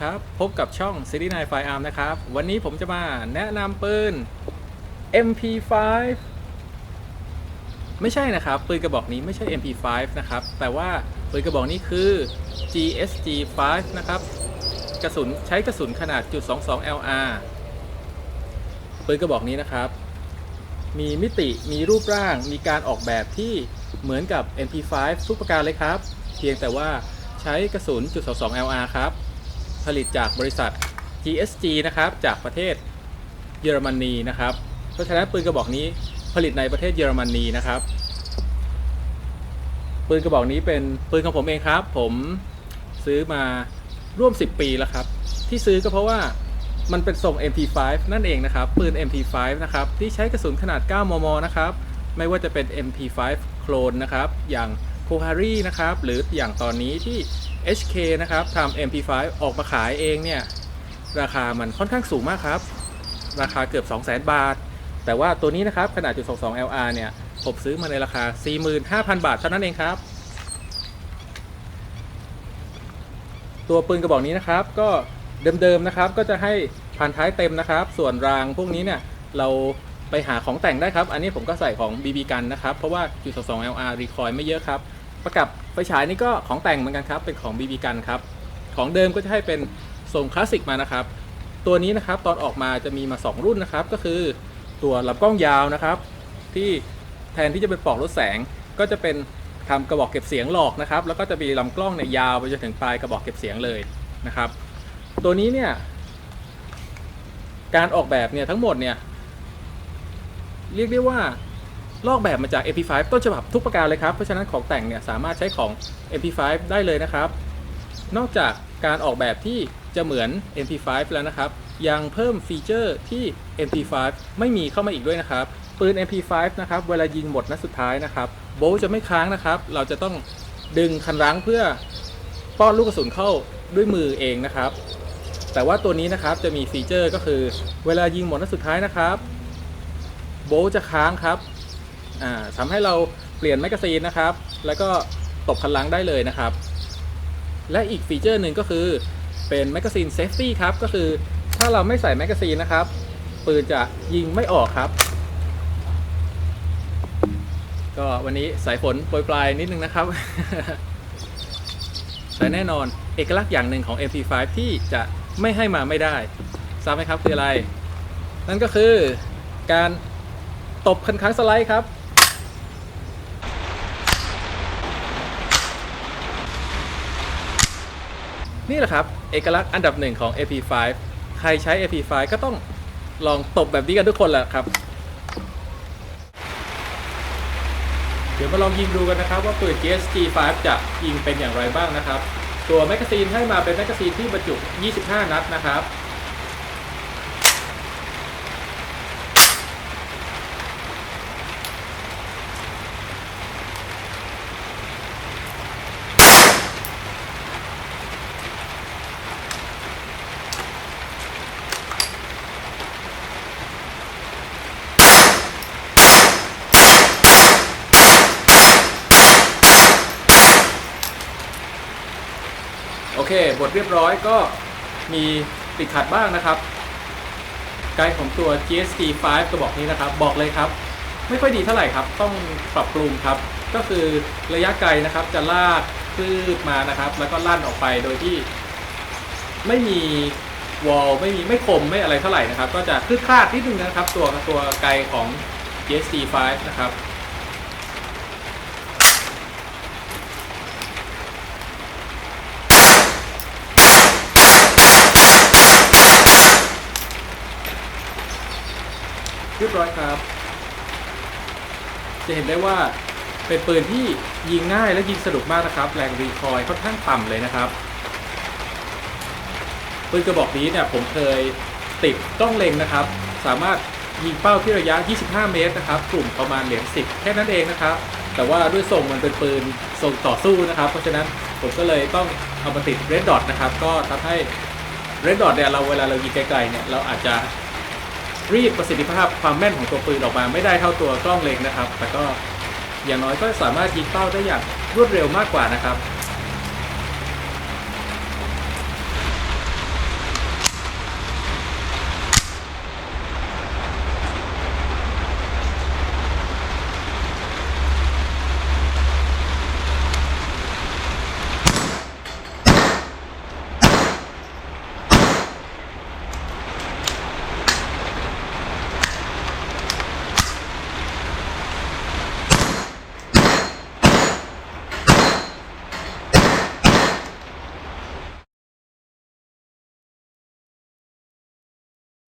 ครับ พบกับช่อง c i t y 9 Firearm นะครับ วันนี้ผมจะมาแนะนำปืน MP5 ไม่ใช่นะครับ ปืนกระบอกนี้ไม่ใช่ MP5 นะครับ แต่ว่าปืนกระบอกนี้คือ GSG5 นะครับ กระสุนใช้กระสุนขนาดจุด22 LR ปืนกระบอกนี้นะครับ มีมิติมีรูปร่างมีการออกแบบที่เหมือนกับ MP5 ทุกประการเลยครับ เพียงแต่ว่าใช้กระสุนจุด22 LR ครับ ผลิตจากบริษัท GSG นะครับจากประเทศเยอรมนีนะครับ เพราะฉะนั้นปืนกระบอกนี้ผลิตในประเทศเยอรมนีนะครับ ปืนกระบอกนี้เป็นปืนของผมเองครับ ผมซื้อมาร่วม 10 ปีแล้วครับ ที่ซื้อก็เพราะว่ามันเป็นทรง MP5 นั่นเองนะครับ ปืน MP5 นะครับที่ใช้กระสุนขนาด 9 มม นะครับ ไม่ว่าจะเป็น MP5 โคลนนะครับ อย่าง k o h a r i นะครับ หรืออย่างตอนนี้ที่ HK นะครับทำ MP5 ออกมาขายเองเนี่ย ราคามันค่อนข้างสูงมากครับ ราคาเกือบ 200,000 บาท แต่ว่าตัวนี้นะครับขนาดจุด22 LR เนี่ย ผมซื้อมาในราคา 45,000 บาทเท่านั้นเองครับ ตัวปืนกระบอกนี้นะครับ ก็เดิมๆนะครับก็จะให้พันท้ายเต็มนะครับ ส่วนรางพวกนี้เนี่ยเราไปหาของแต่งได้ครับ อันนี้ผมก็ใส่ของ BB กันนะครับ เพราะว่าจุด22 LR รีคอยไม่เยอะครับ ประกับไฟฉายนี่ก็ของแต่งเหมือนกันครับ เป็นของ BB กันครับ ของเดิมก็จะให้เป็นทรงคลาสสิกมานะครับ ตัวนี้นะครับตอนออกมาจะมีมา 2 รุ่นนะครับ ก็คือตัวลำกล้องยาวนะครับ ที่แทนที่จะเป็นปลอกลดแสง ก็จะเป็นทำกระบอกเก็บเสียงหลอกนะครับ แล้วก็จะมีลำกล้องเนี่ยยาวไปจนถึงปลายกระบอกเก็บเสียงเลยนะครับ ตัวนี้เนี่ยการออกแบบเนี่ยทั้งหมดเนี่ยเรียกได้ว่า ลอกแบบมาจาก MP5 ต้นฉบับทุกประการเลยครับ เพราะฉะนั้นของแต่งเนี่ยสามารถใช้ของ MP5 ได้เลยนะครับ นอกจากการออกแบบที่จะเหมือน MP5 แล้วนะครับ ยังเพิ่มฟีเจอร์ที่ MP5 ไม่มีเข้ามาอีกด้วยนะครับ ปืน MP5 นะครับ เวลายิงหมดนัดสุดท้ายนะครับโบลต์จะไม่ค้างนะครับ เราจะต้องดึงคันรั้งเพื่อป้อนลูกกระสุนเข้าด้วยมือเองนะครับ แต่ว่าตัวนี้นะครับจะมีฟีเจอร์ก็คือ เวลายิงหมดนัดสุดท้ายนะครับ โบลต์จะค้างครับ อ่าทำให้เราเปลี่ยนแมกกาซีนนะครับ แล้วก็ตบคันรั้งได้เลยนะครับ และอีกฟีเจอร์หนึ่งก็คือเป็นแมกกาซีนเซฟตี้ครับ ก็คือถ้าเราไม่ใส่แมกกาซีนนะครับ ปืนจะยิงไม่ออกครับ ก็วันนี้สายฝนโปรยปลายนิดนึงนะครับ แต่แน่นอนเอกลักษณ์อย่างหนึ่งของ MP5 ที่จะไม่ให้มาไม่ได้ทราบไหมครับคืออะไร นั่นก็คือการตบคันครั้งสไลด์ครับ นี่แหละครับ เอกลักษณ์อันดับหนึ่งของ AP5 ใครใช้ AP5 ก็ต้องลองตบแบบนี้กันทุกคนแหละครับ เดี๋ยวมาลองยิงดูกันนะครับ ว่าปืน GSG5 จะยิงเป็นอย่างไรบ้างนะครับ ตัวแมกกาซีนให้มาเป็นแมกกาซีนที่บรรจุ 25 นัดนะครับ เค บทเรียบร้อยก็มีติดขัดบ้างนะครับ ไกด์ของตัว GST5 กระบอกนี้นะครับ บอกเลยครับ ไม่ค่อยดีเท่าไหร่ครับ ต้องปรับปรุงครับ ก็คือระยะไกลนะครับจะลากคลืดมานะครับ แล้วก็ลั่นออกไปโดยที่ ไม่มีวอลไม่มีไม่คมไม่อะไรเท่าไหร่นะครับ ก็จะคลืดคลาดนิดนึงนะครับ ตัวตัวไกลของ GST5 นะครับ เรียบร้อยครับ จะเห็นได้ว่าเป็นปืนที่ยิงง่ายและยิงสนุกมากนะครับ แรงรีคอยล์ค่อนข้างต่ำเลยนะครับปืนกระบอกนี้เนี่ยผมเคยติดกล้องเล็งนะครับ สามารถยิงเป้าที่ระยะ 25 เมตรนะครับ กลุ่มประมาณเหรียญ10 แค่นั้นเองนะครับ แต่ว่าด้วยทรงมันเป็นปืนทรงต่อสู้นะครับ เพราะฉะนั้นผมก็เลยต้องเอามาติดเรดดอทนะครับ ก็ทำให้เรดดอทเนี่ยเราเวลาเรายิงไกลๆเนี่ยเราอาจจะ รีดประสิทธิภาพความแม่นของตัวปืนออกมาไม่ได้เท่าตัวกล้องเล็งนะครับ แต่ก็อย่างน้อยก็สามารถยิงเป้าได้อย่างรวดเร็วมากกว่านะครับ